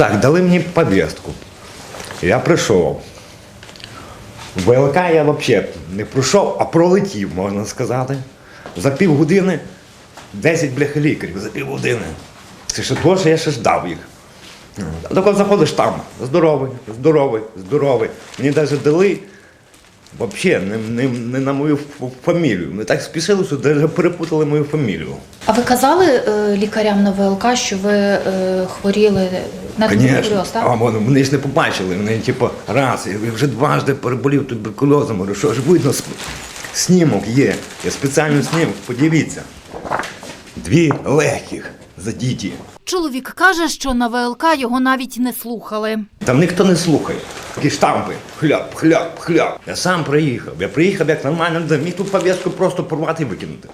Так, дали мені повістку. Я прийшов. ВЛК я взагалі не пройшов, а пролетів, можна сказати. За півгодини 10 бляха лікарів за півгодини. Це ще то, що я ще ждав їх. А коли заходиш там, здоровий, здоровий, здоровий. Мені навіть дали взагалі не, не, не на мою фамілію. Ми так спішили, що навіть перепутали мою фамілію. А ви казали е, лікарям на ВЛК, що ви е, хворіли на А вони, вони ж не побачили. Вони, типу, раз, я вже дважди переболів туберкульозом. Говорю, що ж видно, снімок є. Я спеціально снімок, подивіться. Дві легких задіті. Чоловік каже, що на ВЛК його навіть не слухали. Там ніхто не слухає. Такі штампи. Хляп, хляп, хляп. Я сам приїхав. Я приїхав як нормальна людина. Міг тут пов'язку просто порвати і викинути.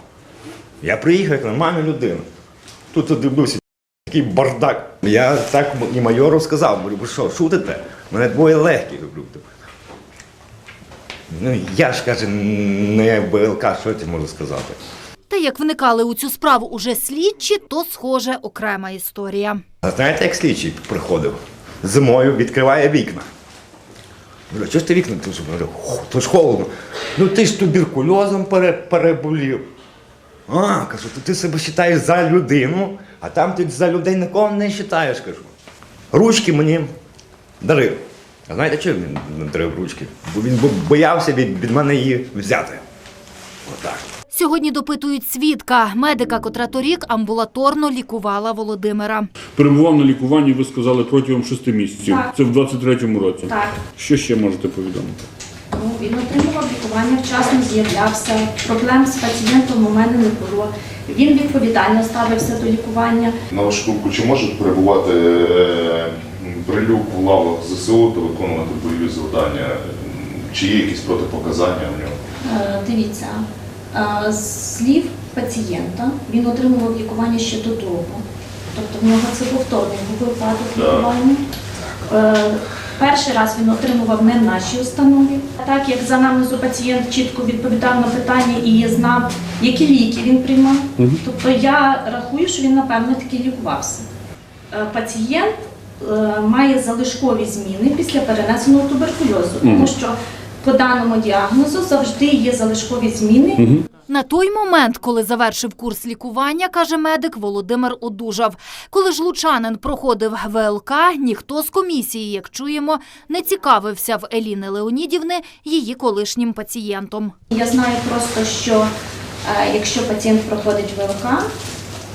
Я приїхав як нормальна людина. Тут я дивлюся, такий бардак. Я так і майору сказав, говорю, ви що, шутите? Мене двоє легких. Говорю. Ну, я ж каже, не БЛК, що я тобі можу сказати. Та як вникали у цю справу уже слідчі, то схоже окрема історія. А знаєте, як слідчий приходив? Зимою відкриває вікна. Говорю, чого ж ти вікна? Говорю, то ж холодно. Ну ти ж туберкульозом переболів. А, кажу, то ти себе вважаєш за людину, а там ти за людей нікого не вважаєш, кажу. Ручки мені дарив. А знаєте, чого він не дарив ручки? Бо він боявся від, від мене її взяти. Отак. Сьогодні допитують свідка, медика, котра торік амбулаторно лікувала Володимира. Перебував на лікуванні, ви сказали, протягом шести місяців. Так. Це в 23-му році. Так. Що ще можете повідомити? Ну, він отримував лікування, вчасно з'являвся. Проблем з пацієнтом у мене не було. Він відповідально ставився до лікування. На вашу думку, чи може перебувати е, прилюк в лавах ЗСУ та виконувати бойові завдання? Чи є якісь протипоказання в нього? Е, Дивіться, е, з слів пацієнта він отримував лікування ще до того. Тобто в нього це повторний був випадок Так. лікування. Перший раз він отримував не в нашій установі. Так як за анамнезу пацієнт чітко відповідав на питання і знав, які ліки він приймав. Тобто я рахую, що він напевно таки лікувався. Е, Пацієнт е, має залишкові зміни після перенесеного туберкульозу, тому що по даному діагнозу завжди є залишкові зміни. На той момент, коли завершив курс лікування, каже медик, Володимир одужав. Коли ж лучанин проходив ВЛК, ніхто з комісії, як чуємо, не цікавився в Еліни Леонідівни її колишнім пацієнтом. Я знаю просто, що е, якщо пацієнт проходить ВЛК,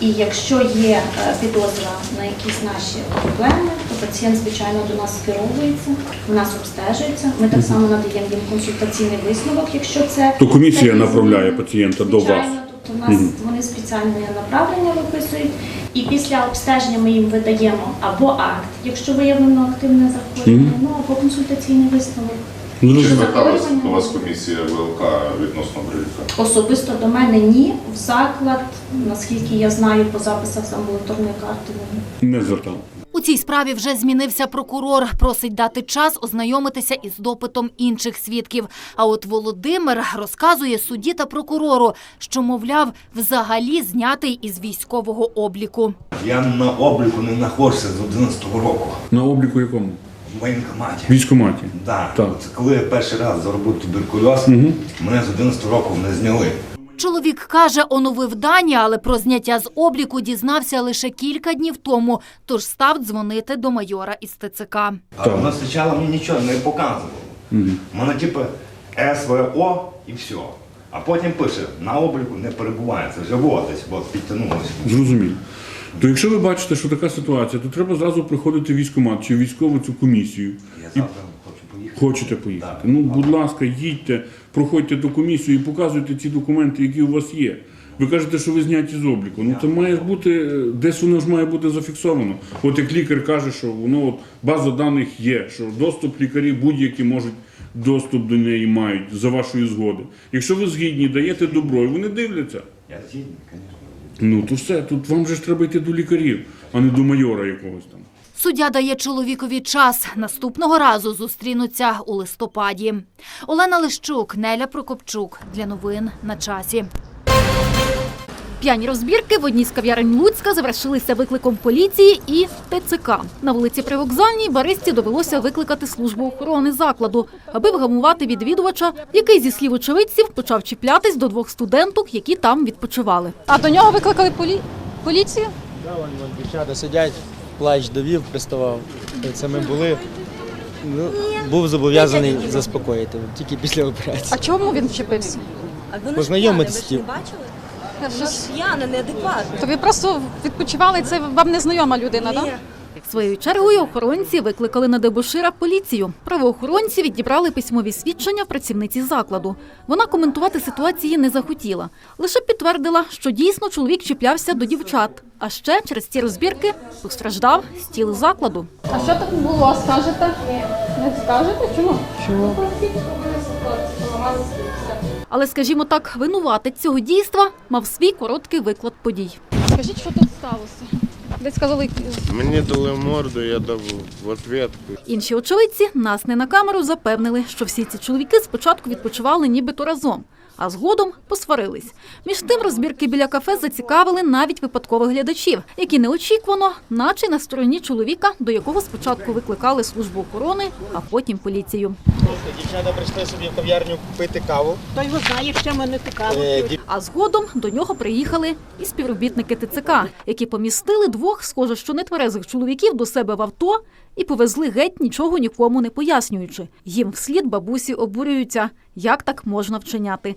і якщо є е, підозра на якісь наші проблеми, то пацієнт, звичайно, до нас скеровується, у нас обстежується. Ми так само надаємо їм консультаційний висновок, якщо це То комісія направляє пацієнта до вас? Тобто у нас вони спеціальне направлення виписують, і після обстеження ми їм видаємо або акт, якщо виявлено активне захворювання, ну або консультаційний висновок. Чи зверталась до вас комісія ВЛК відносно прилюка? Особисто до мене ні. В заклад, наскільки я знаю, по записах з амбулаторної карти вони. Не звертав. У цій справі вже змінився прокурор. Просить дати час ознайомитися із допитом інших свідків. А от Володимир розказує судді та прокурору, що, мовляв, взагалі знятий із військового обліку. Я на обліку не знаходжуся з 11-го року. На обліку якому? В воєнкоматі. Військкоматі. Да. Так. От коли я перший раз заробив туберкульоз, мене з 11 року не зняли. Чоловік каже, оновив дані, але про зняття з обліку дізнався лише кілька днів тому, тож став дзвонити до майора із ТЦК. А воно спочатку мені нічого не показувало. У мене типу СВО і все. А потім пише, на обліку не перебуває. Це вже вот десь от, підтягнулося. Зрозуміло. То якщо ви бачите, що така ситуація, то треба зразу приходити в військкомат чи в військову цю комісію. Я І завтра хочу поїхати. Хочете поїхати? Ну, будь ласка, їдьте, проходьте ту комісію і показуйте ці документи, які у вас є. Ви кажете, що ви зняті з обліку. Ну це має бути десь воно ж має бути зафіксовано. От як лікар каже, що воно от база даних є, що доступ лікарі будь-які можуть доступ до неї мають за вашої згоди. Якщо ви згідні, даєте добро, і вони дивляться. Я згідний, звісно. Ну то все, тут вам же ж треба йти до лікарів, а не до майора якогось там. Суддя дає чоловікові час. Наступного разу зустрінуться у листопаді. Олена Лищук, Неля Прокопчук. Для новин на часі. П'яні розбірки в одній з кав'ярень Луцька завершилися викликом поліції і ТЦК. На вулиці Привокзальній баристі довелося викликати службу охорони закладу, аби вгамувати відвідувача, який зі слів очевидців почав чіплятись до двох студенток, які там відпочивали. А до нього викликали полі... поліцію? Да, вон, вон дівчата сидять, плач довів, приставав. Це ми були. Ну, був зобов'язаний заспокоїти тільки після операції. А чому він вчепився? Не бачили? Ж п'яна, неадекватна. То ви просто відпочивали, це вам незнайома людина, Ні. Своєю чергою охоронці викликали на дебошира поліцію. Правоохоронці відібрали письмові свідчення працівниці закладу. Вона коментувати ситуації не захотіла. Лише підтвердила, що дійсно чоловік чіплявся до дівчат. А ще через ці розбірки постраждав стіл закладу. А що так було? Скажете? Не скажете? Чому? Чому? Але, скажімо так, винуватець цього дійства мав свій короткий виклад подій. Скажіть, що тут сталося? Десь сказали, Мені дали морду, я дав в ответку. Інші очевидці нас не на камеру запевнили, що всі ці чоловіки спочатку відпочивали нібито разом, а згодом посварились. Між тим розбірки біля кафе зацікавили навіть випадкових глядачів, які неочікувано, наче на стороні чоловіка, до якого спочатку викликали службу охорони, а потім поліцію. Дівчата прийшли собі в кав'ярню купити каву. Той його знає, що мене така. Е, А згодом до нього приїхали і співробітники ТЦК, які помістили двох, схоже, що нетверезих чоловіків до себе в авто і повезли геть нічого нікому не пояснюючи. Їм вслід бабусі обурюються, як так можна вчиняти.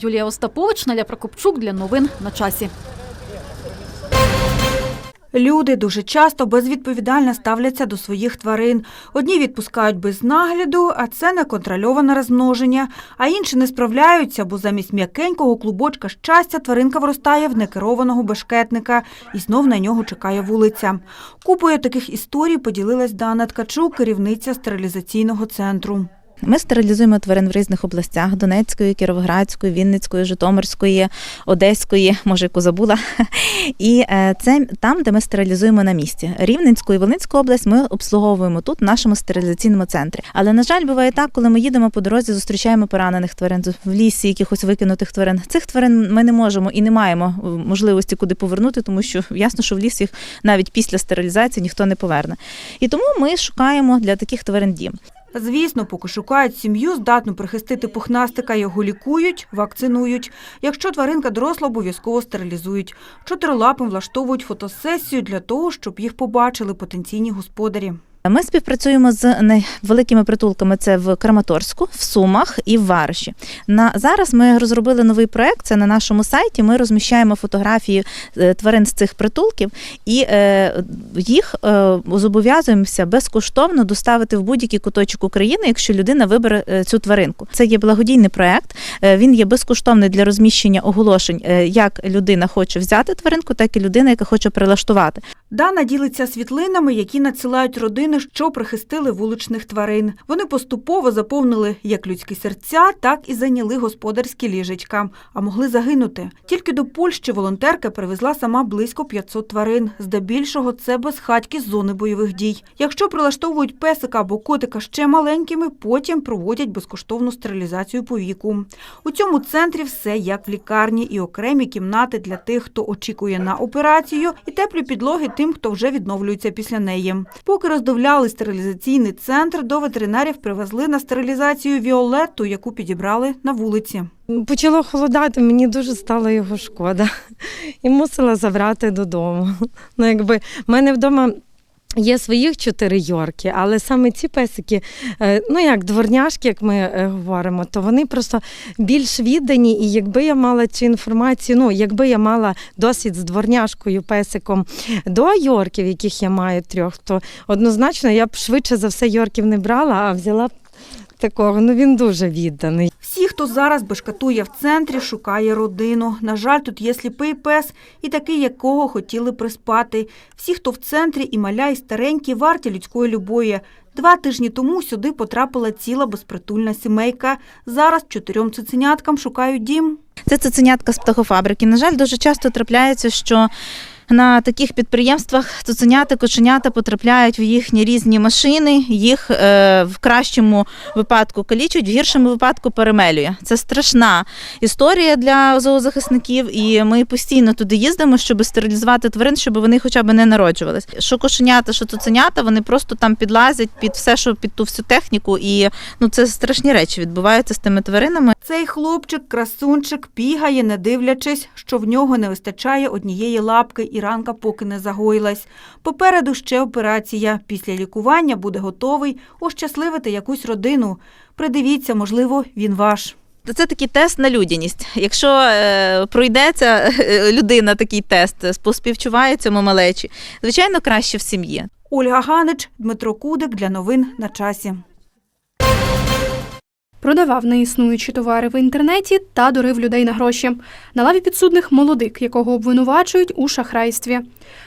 Юлія Остапович, Наля Прокопчук для новин на часі. Люди дуже часто безвідповідально ставляться до своїх тварин. Одні відпускають без нагляду, а це неконтрольоване розмноження, а інші не справляються, бо замість м'якенького клубочка щастя тваринка виростає в некерованого бешкетника і знов на нього чекає вулиця. Купою таких історій поділилась Дана Ткачук, керівниця стерилізаційного центру. Ми стерилізуємо тварин в різних областях: Донецької, Кіровоградської, Вінницької, Житомирської, Одеської, може яку забула. І е, це там, де ми стерилізуємо на місці. Рівненську і Волинську область ми обслуговуємо тут, в нашому стерилізаційному центрі. Але на жаль, буває так, коли ми їдемо по дорозі, зустрічаємо поранених тварин в лісі, якихось викинутих тварин. Цих тварин ми не можемо і не маємо е, можливості куди повернути, тому що ясно, що в ліс їх навіть після стерилізації ніхто не поверне. І тому ми шукаємо для таких тварин дім. Звісно, поки шукають сім'ю, здатну прихистити пухнастика, його лікують, вакцинують. Якщо тваринка доросла, обов'язково стерилізують. Чотирилапим влаштовують фотосесію для того, щоб їх побачили потенційні господарі. Ми співпрацюємо з великими притулками. Це в Краматорську, в Сумах і в Варші. На зараз ми розробили новий проект. Це на нашому сайті. Ми розміщаємо фотографії е, тварин з цих притулків і е, їх е, зобов'язуємося безкоштовно доставити в будь-який куточок України, якщо людина вибере цю тваринку. Це є благодійний проект. Він є безкоштовний для розміщення оголошень, як людина хоче взяти тваринку, так і людина, яка хоче прилаштувати. Дана ділиться світлинами, які надсилають родини, що прихистили вуличних тварин. Вони поступово заповнили як людські серця, так і зайняли господарські ліжечка, а могли загинути. Тільки до Польщі волонтерка привезла сама близько 500 тварин. Здебільшого це безхатьки з зони бойових дій. Якщо прилаштовують песика або котика ще маленькими, потім проводять безкоштовну стерилізацію по віку. У цьому центрі все як в лікарні, і окремі кімнати для тих, хто очікує на операцію, і теплі підлоги тим, хто вже відновлюється після неї. Поки роздивляли стерилізаційний центр, до ветеринарів привезли на стерилізацію Віолетту, яку підібрали на вулиці. Почало холодати, мені дуже стало його шкода. І мусила забрати додому. Ну, якби в мене вдома. Є своїх чотири йорки, але саме ці песики, е, ну як дворняшки, як ми е, говоримо, то вони просто більш віддані. І якби я мала цю інформацію, ну якби я мала досвід з дворняшкою песиком до йорків, яких я маю трьох, то однозначно я б швидше за все йорків не брала, а взяла б такого. Ну він дуже відданий. Всі, хто зараз бешкатує в центрі, шукає родину. На жаль, тут є сліпий пес і такий, якого хотіли приспати. Всі, хто в центрі, і маля, і старенькі, варті людської любові. Два тижні тому сюди потрапила ціла безпритульна сімейка. Зараз чотирьом цуценяткам шукають дім. Це цуценятка з птахофабрики. На жаль, дуже часто трапляється, що На таких підприємствах цуценята, кошенята потрапляють в їхні різні машини, їх е, в кращому випадку калічуть, в гіршому випадку перемелює. Це страшна історія для зоозахисників, і ми постійно туди їздимо, щоб стерилізувати тварин, щоб вони хоча б не народжувались. Що кошенята, що цуценята, вони просто там підлазять під все, що під ту всю техніку, і ну це страшні речі відбуваються з тими тваринами. Цей хлопчик, красунчик, бігає, не дивлячись, що в нього не вистачає однієї лапки, і ранка поки не загоїлась. Попереду ще операція. Після лікування буде готовий ощасливити якусь родину. Придивіться, можливо, він ваш. Це такий тест на людяність. Якщо е, пройдеться е, людина такий тест, поспівчуває цьому малечі, звичайно, краще в сім'ї. Ольга Ганич, Дмитро Кудик для новин на часі. Продавав неіснуючі товари в інтернеті та дурив людей на гроші. На лаві підсудних молодик, якого обвинувачують у шахрайстві.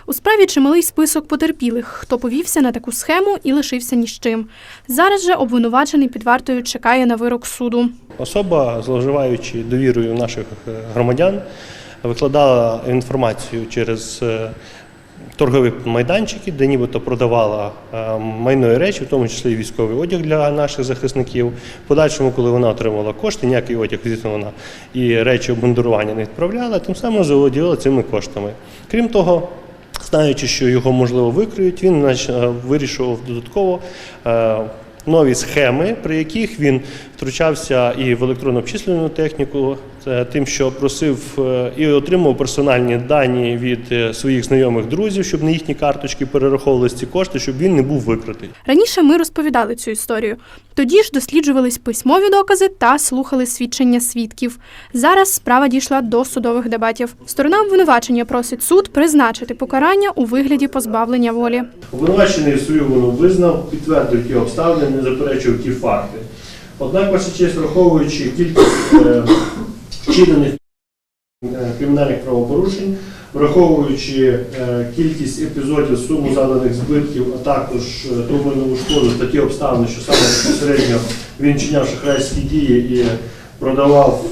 У справі чималий список потерпілих, хто повівся на таку схему і лишився ні з чим. Зараз же обвинувачений під вартою чекає на вирок суду. Особа, зловживаючи довірою наших е, громадян, викладала інформацію через е, торгові майданчики, де нібито продавала е, майно і речі, в тому числі військовий одяг для наших захисників. В подальшому, коли вона отримала кошти, ніякий одяг, звісно, вона і речі обмундирування не відправляла, тим самим заволоділа цими коштами. Крім того, знаючи, що його можливо викриють, він е, вирішував додатково е, нові схеми, при яких він втручався і в електронну обчислювальну техніку, тим, що просив е, і отримував персональні дані від е, своїх знайомих друзів, щоб на їхні карточки перераховувалися ці кошти, щоб він не був викритий. Раніше ми розповідали цю історію. Тоді ж досліджувались письмові докази та слухали свідчення свідків. Зараз справа дійшла до судових дебатів. Сторона обвинувачення просить суд призначити покарання у вигляді позбавлення волі. Обвинувачений свою вину визнав, підтвердив ті обставини, не заперечив ті факти. Однак, ваша честь, враховуючи кількість е, вчинених е, кримінальних правопорушень, враховуючи е, кількість епізодів, суму заданих збитків, а також е, ту майнову шкоду та ті обставини, що саме безпосередньо він чиняв шахрайські дії і продавав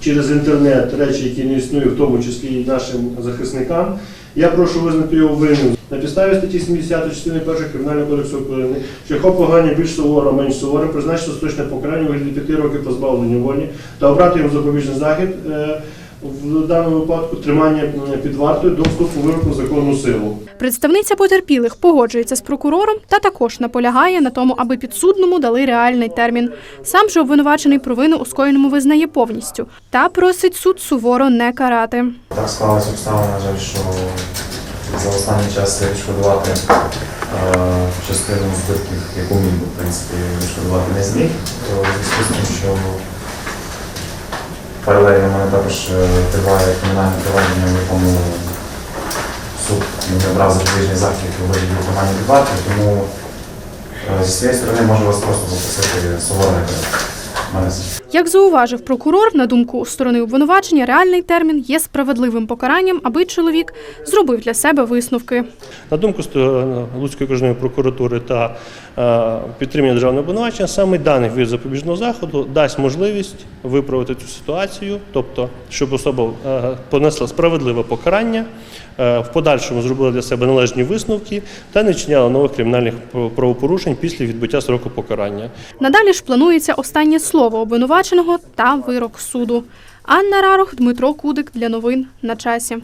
через інтернет речі, які не існують, в тому числі і нашим захисникам. Я прошу визнати його винним. На підставі статті 70 частини 1 Кримінального кодексу України, що погання більш суворо, менш суворо, призначити остаточне покарання у вигляді 5 років позбавлення волі та обрати йому запобіжний захід е, в даному випадку тримання під вартою до вступу вироку законну силу. Представниця потерпілих погоджується з прокурором та також наполягає на тому, аби підсудному дали реальний термін. Сам же обвинувачений провину у скоєному визнає повністю та просить суд суворо не карати. Так склалась обставина, на жаль, що за останній час я відшкодувати е, частину збитків, яку міг би, в принципі, відшкодувати не зміг. То в зв'язку з тим, що паралельно в мене також е, триває кримінальне провадження, в якому суд мені обрав запобіжний захід у вигляді тримання під тому е, зі своєї сторони можу вас просто попросити суворо не Як зауважив прокурор, на думку сторони обвинувачення, реальний термін є справедливим покаранням, аби чоловік зробив для себе висновки. На думку Луцької окружної прокуратури та е, підтримання державного обвинувачення, саме даний вид запобіжного заходу дасть можливість виправити цю ситуацію, тобто, щоб особа е, понесла справедливе покарання, в подальшому зробила для себе належні висновки та не вчиняла нових кримінальних правопорушень після відбуття сроку покарання. Надалі ж планується останнє слово обвинуваченого та вирок суду. Анна Рарох, Дмитро Кудик для новин на часі.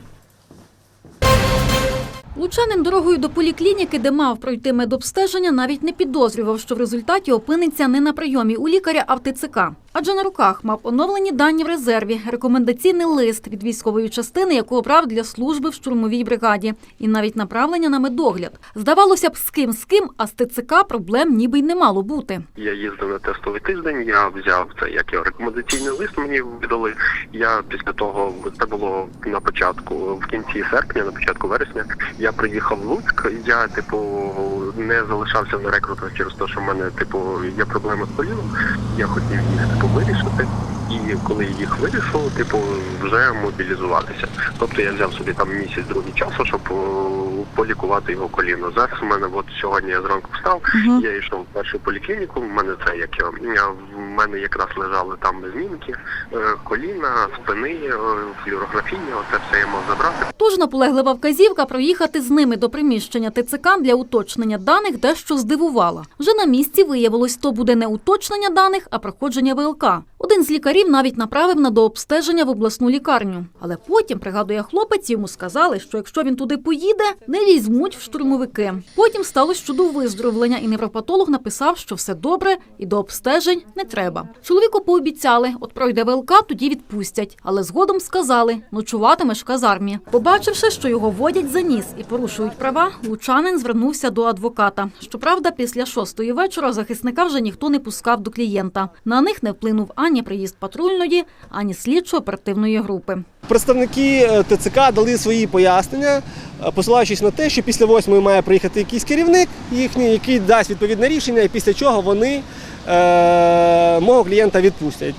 Лучанин дорогою до поліклініки, де мав пройти медобстеження, навіть не підозрював, що в результаті опиниться не на прийомі у лікаря, а в ТЦК. Адже на руках мав оновлені дані в резерві, рекомендаційний лист від військової частини, яку обрав для служби в штурмовій бригаді, і навіть направлення на медогляд. Здавалося б, з ким з ким, а з ТЦК проблем ніби й не мало бути. Я їздив на тестовий тиждень, я взяв це як рекомендаційний лист мені видали. Я після того, це було на початку, в кінці серпня, на початку вересня, я приїхав в Луцьк. Я, типу, не залишався на рекрутах через те, що в мене, типу, є проблема з коліном. Я хотів їх типу, вирішити. і коли їх вирішив, типу, вже мобілізуватися. Тобто я взяв собі там місяць другий часу, щоб полікувати його коліно. Зараз у мене от сьогодні я зранку встав, я йшов в першу поліклініку. У мене це як я, я в мене якраз лежали там змінки, е, коліна, спини, е, флюорографія, оце все я мав забрати. Тож наполеглива вказівка проїхати з ними до приміщення ТЦК для уточнення даних дещо здивувала. Вже на місці виявилось, то буде не уточнення даних, а проходження ВЛК. Один з лікарів навіть направив на дообстеження в обласну лікарню. Але потім, пригадує хлопець, йому сказали, що якщо він туди поїде, не візьмуть в штурмовики. Потім сталося щодо виздоровлення, і невропатолог написав, що все добре і до обстежень не треба. Чоловіку пообіцяли, от пройде ВЛК, тоді відпустять. Але згодом сказали, ночуватимеш в казармі. Побачивши, що його водять за ніс і порушують права, лучанин звернувся до адвоката. Щоправда, після шостої вечора захисника вже ніхто не пускав до клієнта. На них не вплинув ані приїзд патрульної, ані слідчо-оперативної групи. Представники е, ТЦК дали свої пояснення, е, посилаючись на те, що після восьмої має приїхати якийсь керівник їхній, який дасть відповідне рішення, і після чого вони е, мого клієнта відпустять.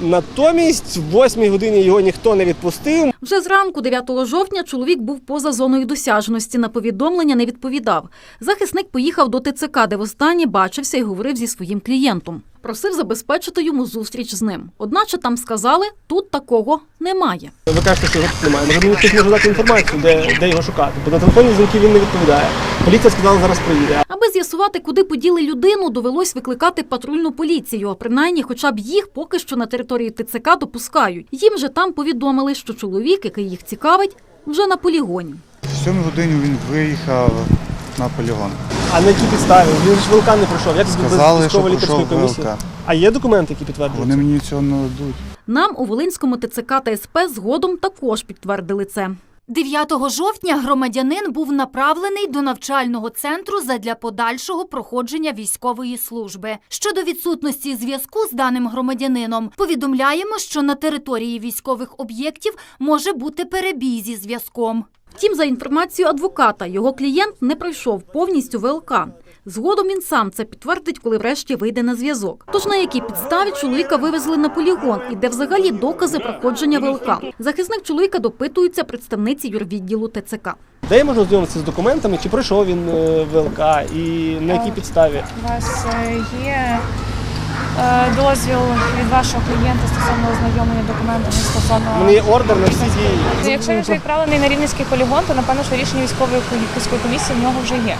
Натомість в восьмій годині його ніхто не відпустив. Вже зранку, 9 жовтня, чоловік був поза зоною досяжності. На повідомлення не відповідав. Захисник поїхав до ТЦК, де востаннє бачився і говорив зі своїм клієнтом. Просив забезпечити йому зустріч з ним. Одначе там сказали, тут такого немає. Ви кажете, що його тут немає. Може мені хтось може дати інформацію, де, де його шукати. Бо на телефонні дзвінки він не відповідає. Поліція сказала, зараз приїде. Аби з'ясувати, куди поділи людину, довелось викликати патрульну поліцію. Принаймні, хоча б їх поки що на території ТЦК допускають. Їм же там повідомили, що чоловік, який їх цікавить, вже на полігоні. В 7 годині він виїхав на полігон. А на якій підставі? Він ж ВЛК не пройшов. Як Сказали, без що лікарської пройшов комісії? ВЛК. А є документи, які підтверджують? Вони мені цього не дадуть. Нам у Волинському ТЦК та СП згодом також підтвердили це. 9 жовтня громадянин був направлений до навчального центру задля подальшого проходження військової служби. Щодо відсутності зв'язку з даним громадянином, повідомляємо, що на території військових об'єктів може бути перебій зі зв'язком. Втім, за інформацією адвоката, його клієнт не пройшов повністю ВЛК. Згодом він сам це підтвердить, коли врешті вийде на зв'язок. Тож на якій підставі чоловіка вивезли на полігон і де взагалі докази проходження ВЛК. Захисник чоловіка допитується представниці юрвідділу ТЦК. Де я можу знайомитися з документами, чи пройшов він е, ВЛК і на якій підставі? У вас е, є е, дозвіл від вашого клієнта стосовно ознайомлення документами стосовно. У мене є ордер на всі дії. Якщо він вже відправлений на Рівненський полігон, то напевно, що рішення військової військової комісії в нього вже є.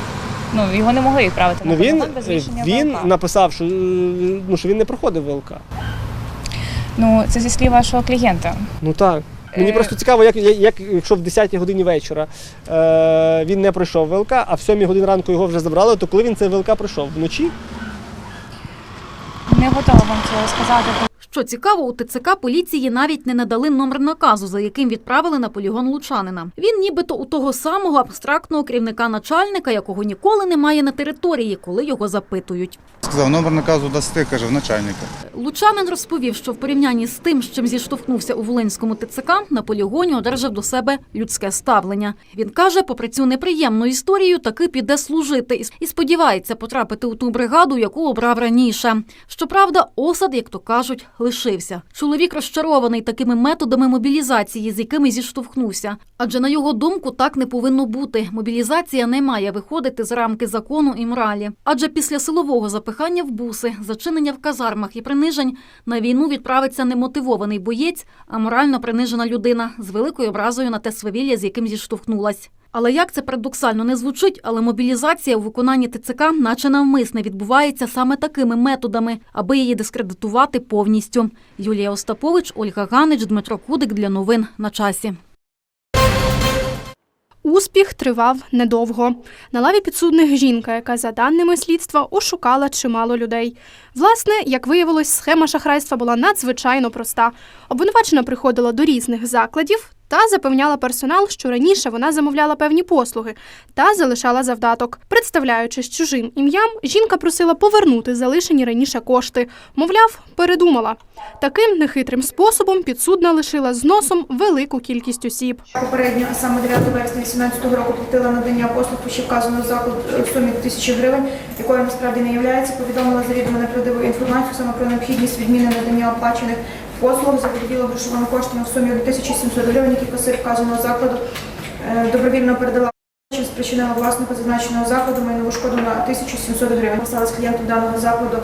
Ну його не могли відправити Ну на він, полігон без рішення він ВЛК. написав, що, е, ну, що він не проходив ВЛК. Ну це зі слів вашого клієнта. Ну так. Мені Е, просто цікаво, як, як, як якщо в 10 годині вечора е, він не пройшов ВЛК, а в 7 годині ранку його вже забрали, то коли він цей ВЛК пройшов? Вночі? Не готова вам цього сказати. Що цікаво, у ТЦК поліції навіть не надали номер наказу, за яким відправили на полігон лучанина. Він нібито у того самого абстрактного керівника начальника, якого ніколи немає на території, коли його запитують. Сказав, номер наказу дасти, каже, в начальника. Лучанин розповів, що в порівнянні з тим, з чим зіштовхнувся у Волинському ТЦК, на полігоні одержав до себе людське ставлення. Він каже, попри цю неприємну історію, таки піде служити і- і сподівається потрапити у ту бригаду, яку обрав раніше. Щоправда, осад, як то кажуть, лишився. Чоловік розчарований такими методами мобілізації, з якими зіштовхнувся. Адже на його думку так не повинно бути. Мобілізація не має виходити з рамки закону і моралі. Адже після силового запихання в буси, зачинення в казармах і принижень на війну відправиться не мотивований боєць, а морально принижена людина з великою образою на те свавілля, з яким зіштовхнулась. Але як це парадоксально не звучить, але мобілізація у виконанні ТЦК наче навмисне відбувається саме такими методами, аби її дискредитувати повністю. Юлія Остапович, Ольга Ганич, Дмитро Кудик для новин на часі. Успіх тривав недовго. На лаві підсудних жінка, яка, за даними слідства, ошукала чимало людей. Власне, як виявилось, схема шахрайства була надзвичайно проста. Обвинувачена приходила до різних закладів та запевняла персонал, що раніше вона замовляла певні послуги та залишала завдаток. Представляючись чужим ім'ям, жінка просила повернути залишені раніше кошти. Мовляв, передумала. Таким нехитрим способом підсудна лишила з носом велику кількість осіб. Попередньо, саме 9 вересня 2018 року, платила надання послуг по ще вказаного закладу е, сумі тисячі гривень, якою насправді не являється. Повідомила завідомо неправдиву інформацію саме про необхідність відміни надання оплачених послуг, заволоділа грошовими коштами в сумі 1700 гривень, які касир вказаного закладу е, добровільно передала. Що спричинила власнику зазначеного закладу майнову шкоду на 1700 гривень. З клієнтом даного закладу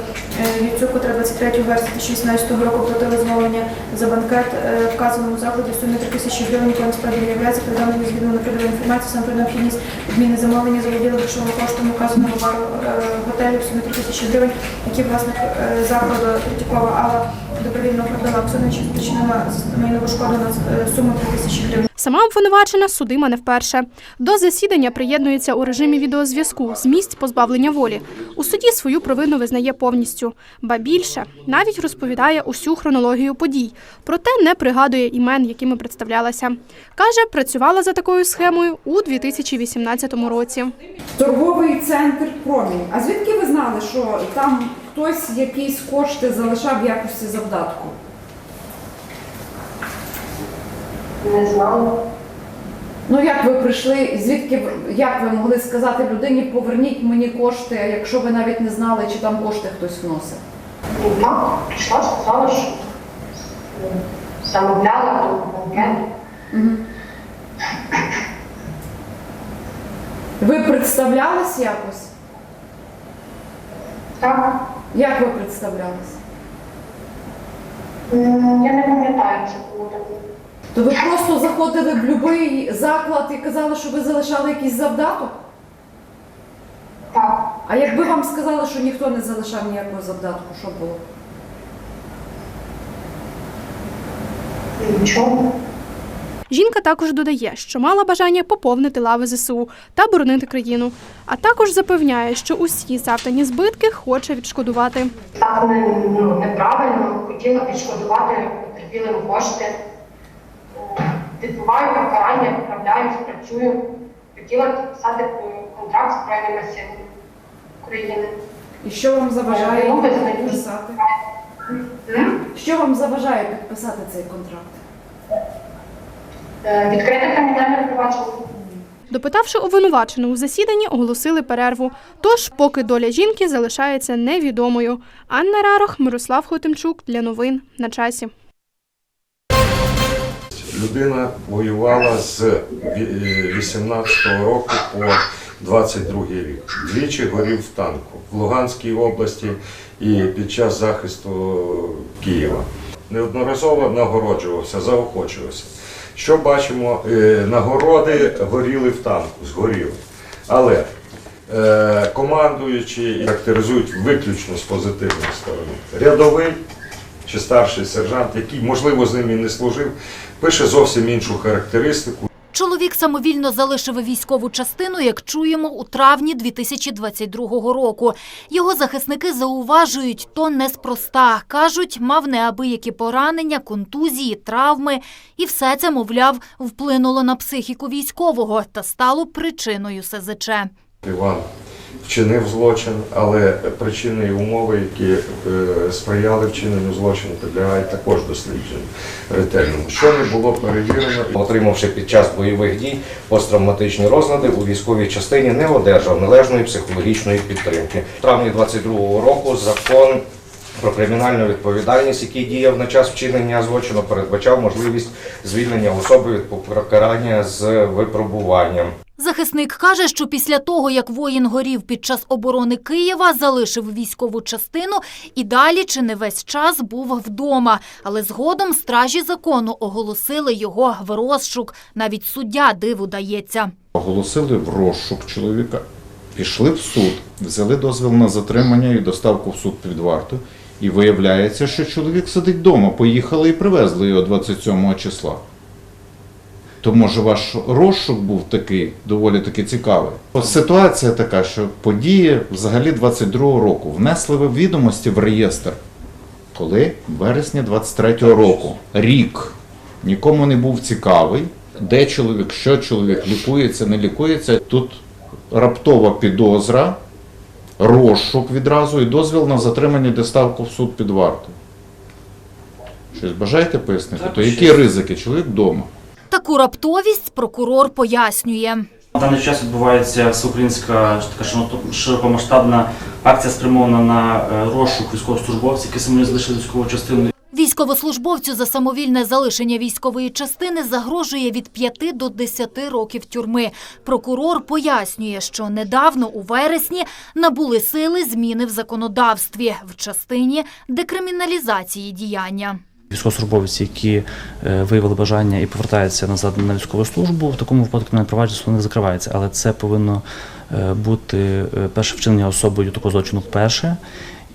Юцюк, котра 23 вересня 2016 року платила замовлення за банкет е, вказаному закладі в сумі 3000 гривень, яка насправді не є повідомлення з відомо неправдивої інформації саме про необхідність відміни замовлення заводіли грошовим коштом вказаного бару е, готелю в сумі 3000 гривень, які власник е, закладу Третьякова Алла добровільно продала що спричинила майнову шкоду на суму 3000 гривень. Сама обвинувачена судима не вперше. До засідання приєднується у режимі відеозв'язку з місць позбавлення волі. У суді свою провину визнає повністю. Ба більше навіть розповідає усю хронологію подій, проте не пригадує імен, якими представлялася. Каже, працювала за такою схемою у 2018 році. Торговий центр Промінь. А звідки ви знали, що там хтось якісь кошти залишав в якості завдатку? Не знала. Ну як ви прийшли, звідки як ви могли сказати людині, поверніть мені кошти, якщо ви навіть не знали, чи там кошти хтось вносив? Мама прийшла, сказала, що е, замовляла там банкет. Ви представлялись якось? Так. Як ви представлялись? Я не пам'ятаю, це було таке. То ви просто заходили в будь-який заклад і казали, що ви залишали якийсь завдаток? Так. А якби вам сказали, що ніхто не залишав ніякого завдатку, що було? Нічого. Жінка також додає, що мала бажання поповнити лави ЗСУ та боронити країну, а також запевняє, що усі завдані збитки хоче відшкодувати. Так ну, неправильно. Хотіла відшкодувати потерпілим кошти. Відбуваю покарання, поправляюсь, працюю. Хотіла підписати контракт з Збройними силами України. І що вам заважає Ну, підписати? Що вам заважає підписати цей контракт? Е, Відкрите кримінальне провадження. Допитавши обвинувачену у засіданні, оголосили перерву. Тож, поки доля жінки залишається невідомою. Анна Рарох, Мирослав Хотимчук для новин на часі. Людина воювала з ві- 18-го року по 22-й рік. Двічі горів в танку в Луганській області і під час захисту Києва. Неодноразово нагороджувався, заохочувався. Що бачимо, Е, нагороди горіли в танку, згоріли. Але е, командуючі характеризують виключно з позитивної сторони. Рядовий чи старший сержант, який, можливо, з ним і не служив, пише зовсім іншу характеристику. Чоловік самовільно залишив військову частину, як чуємо, у травні 2022 року. Його захисники зауважують, то неспроста. Кажуть, мав неабиякі поранення, контузії, травми. І все це, мовляв, вплинуло на психіку військового та стало причиною СЗЧ. Іван вчинив злочин, але причини і умови, які е, сприяли вчиненню злочину, підлягають також дослідженню ретельному. Що не було перевірено, Отримавши під час бойових дій посттравматичні розлади, у військовій частині не одержав належної психологічної підтримки. В травні 22-го року закон про кримінальну відповідальність, який діяв на час вчинення злочину, передбачав можливість звільнення особи від покарання з випробуванням. Захисник каже, що після того, як воїн горів під час оборони Києва, залишив військову частину і далі чи не весь час був вдома. Але згодом стражі закону оголосили його в розшук. Навіть суддя диву дається. Оголосили в розшук чоловіка, пішли в суд, взяли дозвіл на затримання і доставку в суд під варту. І виявляється, що чоловік сидить вдома. Поїхали і привезли його 27 числа. То може ваш розшук був такий доволі таки цікавий. Ситуація така, що події взагалі 22-го року внесли ви відомості в реєстр. Коли? В вересні 23-го року. Рік. нікому не був цікавий, де чоловік, що чоловік лікується, не лікується. Тут раптова підозра, розшук відразу і дозвіл на затримання доставку в суд під вартою. Щось бажаєте пояснити? То які ризики? Чоловік вдома. Таку раптовість прокурор пояснює. На даний час відбувається всеукраїнська така широко- широкомасштабна акція, спрямована на е, розшук військовослужбовців, які самі залишили військову частину. Військовослужбовцю за самовільне залишення військової частини загрожує від 5 до 10 років тюрми. Прокурор пояснює, що недавно у вересні набули сили зміни в законодавстві в частині декриміналізації діяння. Військовослужбовці, які е, виявили бажання і повертаються назад на військову службу, в такому випадку не провадження не закривається. Але це повинно е, бути е, перше вчинення особою такого злочину вперше.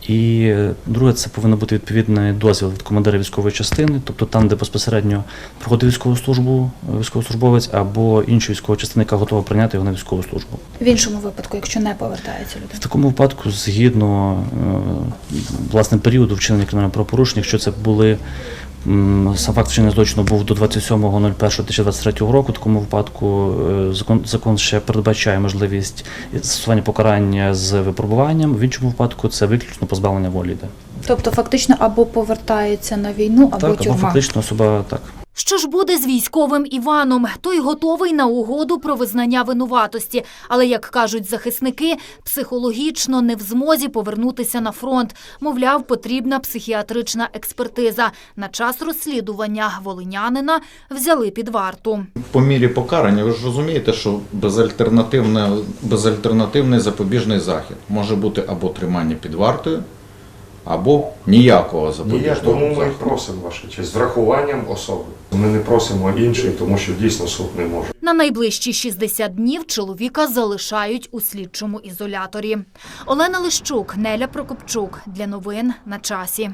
І е, друге, це повинно бути відповідний дозвіл від командира військової частини, тобто там, де безпосередньо проходить військову службу е, військовослужбовець або інша військова частини, яка готова прийняти його на військову службу. В іншому випадку, якщо не повертається людина. В такому випадку, згідно е, власне періоду вчинення кримінального правопорушення, якщо це були сам факт вчинення злочину був до 27.01.2023 року, в такому випадку е, закон, закон ще передбачає можливість застосування покарання з випробуванням. В іншому випадку це виключно позбавлення волі йде. Тобто, фактично, або повертається на війну, або так, або тюрма. фактично особа так. Що ж буде з військовим Іваном? Той готовий на угоду про визнання винуватості. Але, як кажуть захисники, психологічно не в змозі повернутися на фронт. Мовляв, потрібна психіатрична експертиза. На час розслідування волинянина взяли під варту. По мірі покарання, ви ж розумієте, що безальтернативне, безальтернативний запобіжний захід може бути або тримання під вартою, або ніякого Ні, запобіжного тому ми і просимо ваша честь з врахуванням особи. Ми не просимо інший, тому що дійсно суд не може. На найближчі 60 днів чоловіка залишають у слідчому ізоляторі. Олена Лищук, Неля Прокопчук. Для новин на часі.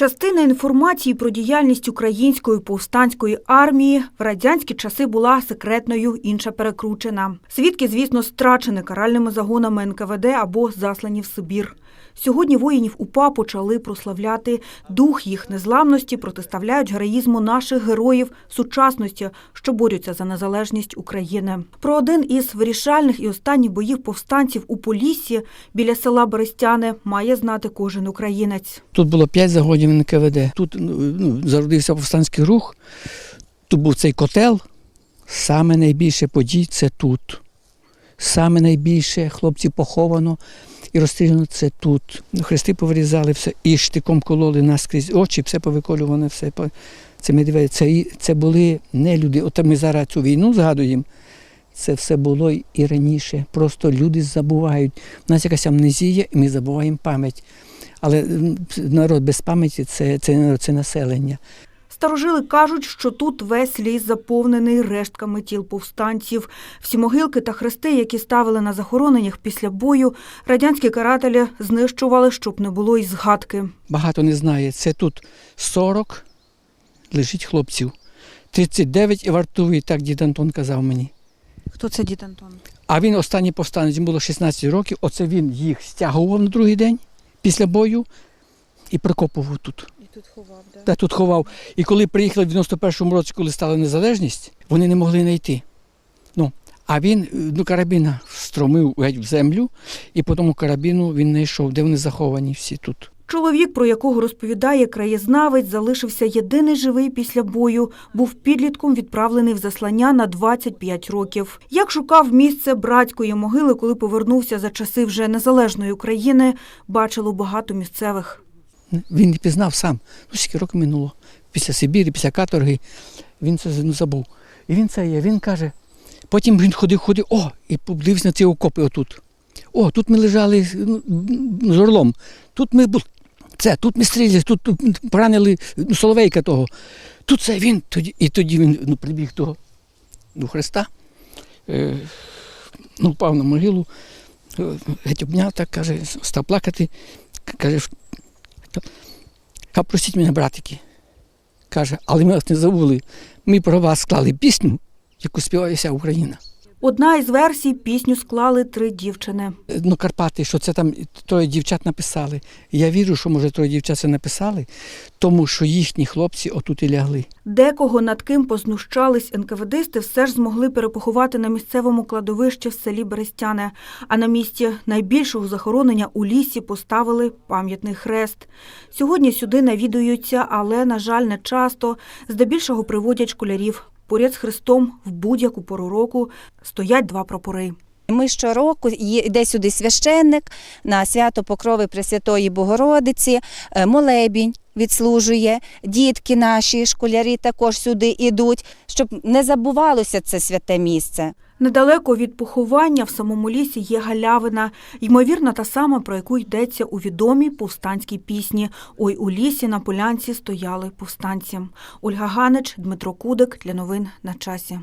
Частина інформації про діяльність української повстанської армії в радянські часи була секретною, інша перекручена. Свідки, звісно, страчені каральними загонами НКВД або заслані в Сибір. Сьогодні воїнів УПА почали прославляти дух їх незламності, протиставляють героїзму наших героїв сучасності, що борються за незалежність України. Про один із вирішальних і останніх боїв повстанців у Поліссі біля села Берестяне має знати кожен українець. Тут було п'ять загонів НКВД. Тут ну, ну, зародився повстанський рух. Тут був цей котел. Саме найбільше подій це тут. Саме найбільше хлопців поховано і розстріляно це тут. Хрести повирізали все і штиком кололи наскрізь очі, все повиколюване, все це медведі. Це, це були не люди. От ми зараз цю війну згадуємо. Це все було і раніше. Просто люди забувають. У нас якась амнезія, і ми забуваємо пам'ять. Але народ без пам'яті це, це, не це населення. Старожили кажуть, що тут весь ліс заповнений рештками тіл повстанців. Всі могилки та хрести, які ставили на захороненнях після бою, радянські карателі знищували, щоб не було й згадки. Багато не знає. Це тут 40 лежить хлопців. 39 і вартовий, так дід Антон казав мені. Хто це дід Антон? А він останній повстанець, йому було 16 років. Оце він їх стягував на другий день після бою і прикопував тут. І тут ховав, да? Тут ховав. І коли приїхали в 91-му році, коли стала незалежність, вони не могли знайти. Ну, а він ну, карабіна встромив геть в землю, і по тому карабіну він знайшов, де вони заховані всі тут. Чоловік, про якого розповідає краєзнавець, залишився єдиний живий після бою, був підлітком відправлений в заслання на 25 років. Як шукав місце братської могили, коли повернувся за часи вже незалежної України, бачило багато місцевих. Він не пізнав сам. Ну, скільки років минуло. Після Сибірі, після каторги. Він це ну, забув. І він це є. Він каже. Потім він ходив, ходив, о, і подивився на ці окопи отут. О, тут ми лежали ну, з орлом. Тут ми були. Це, тут ми стріляли, тут, тут поранили ну, Соловейка того. Тут це він. Тоді, і тоді він ну, прибіг до, до Христа, е, ну, впав на могилу, е, геть обняв так, каже, став плакати. Каже, Ка простіть мене, братики. Каже, але ми вас не забули. Ми про вас склали пісню, яку співає вся Україна. Одна із версій пісню склали три дівчини. Ну, Карпати, що це там троє дівчат написали. Я вірю, що може троє дівчат це написали, тому що їхні хлопці отут і лягли. Декого над ким познущались НКВДисти все ж змогли перепоховати на місцевому кладовищі в селі Берестяне. А на місці найбільшого захоронення у лісі поставили пам'ятний хрест. Сьогодні сюди навідуються, але, на жаль, не часто. Здебільшого приводять школярів. Поряд з Христом в будь-яку пору року стоять два прапори. Ми щороку йде сюди священник на свято Покрови Пресвятої Богородиці, е, молебінь відслужує, дітки наші, школярі також сюди йдуть, щоб не забувалося це святе місце. Недалеко від поховання в самому лісі є галявина, ймовірно, та сама, про яку йдеться у відомій повстанській пісні Ой у лісі на полянці стояли повстанці. Ольга Ганич, Дмитро Кудик для новин на часі.